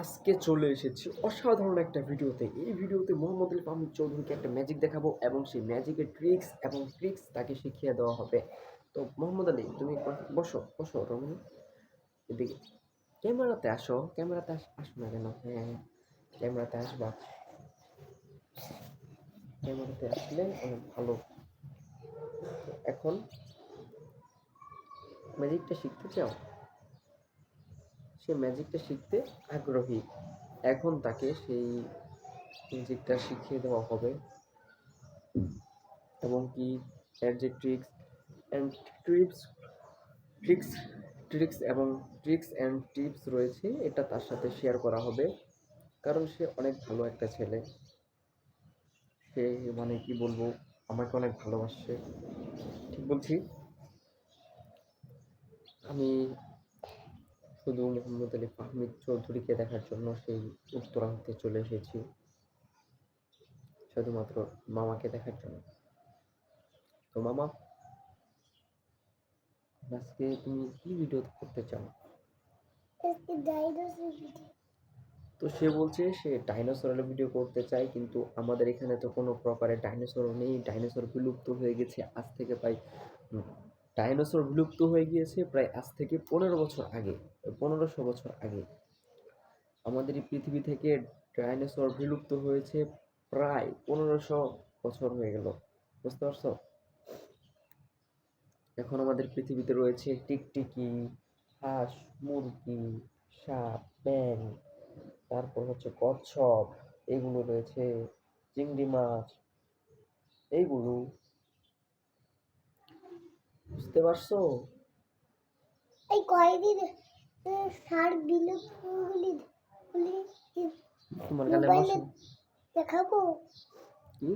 আজকে চলে এসেছি অসাধারণ একটা ভিডিওতে। এই ভিডিওতে মোহাম্মদ আলী ফাহমিদ চৌধুরীকে একটা ম্যাজিক দেখাবো এবং সেই ম্যাজিকের ট্রিক্স এবং ট্রিক্স তাকে শিখিয়ে দেওয়া হবে। তো মোহাম্মদ আলী তুমি বসো বসো, রমণী। এদিকে। ক্যামেরাতে আসো, ক্যামেরাতে আস, আসো না কেন? হ্যাঁ ক্যামেরাতে আসবা। ক্যামেরাতে আসলে অনেক ভালো। এখন ম্যাজিকটা শিখতে চাও? সে ম্যাজিকটা শিখতে আগ্রহী। এখন তাকে সেই ম্যাজিকটা শিখিয়ে দেওয়া হবে। এবং কি এর যে tricks and trips tricks tricks এবং ট্রিক্স অ্যান্ড টিপস রয়েছে, এটা তার সাথে শেয়ার করা হবে। কারণ সে অনেক ভালো একটা ছেলে। সে মানে কি বলব, আমাকে অনেক ভালোবাসে। ঠিক বলছি? আমি শুধু মোহাম্মদ আলী ফাহমিদ চৌধুরীকে দেখার জন্য সেই উত্তরান্তে চলে এসেছি। শুধুমাত্র মামাকে দেখার জন্য। তো মামা আজকে তুমি কি ভিডিও করতে চাও? তো সে বলছে সে ডাইনোসরের ভিডিও করতে চায় কিন্তু আমাদের এখানে তো কোনো প্রকারের ডাইনোসর নেই। ডাইনোসর বিলুপ্ত হয়ে গেছে। আজ থেকে প্রায় ডাইনোসর বিলুপ্ত হয়ে গিয়েছে প্রায় আজ থেকে পনেরো বছর আগে, পনেরোশো বছর আগে। আমাদের এই পৃথিবী থেকে ডাইনোসর বিলুপ্ত হয়েছে প্রায় পনেরোশো বছর হয়ে গেল। বুঝতে পারছ? এখন আমাদের পৃথিবীতে রয়েছে টিকটিকি, হাঁস, মুরগি, সাপ ব্যাং তারপর হচ্ছে কচ্ছপ, এগুলো রয়েছে চিংড়ি মাছ, এইগুলো বুঝতে পারছ? এই কয়দিন সার বিলুপ্তগুলি গুলি তোমার কানে দেখাবো? কি?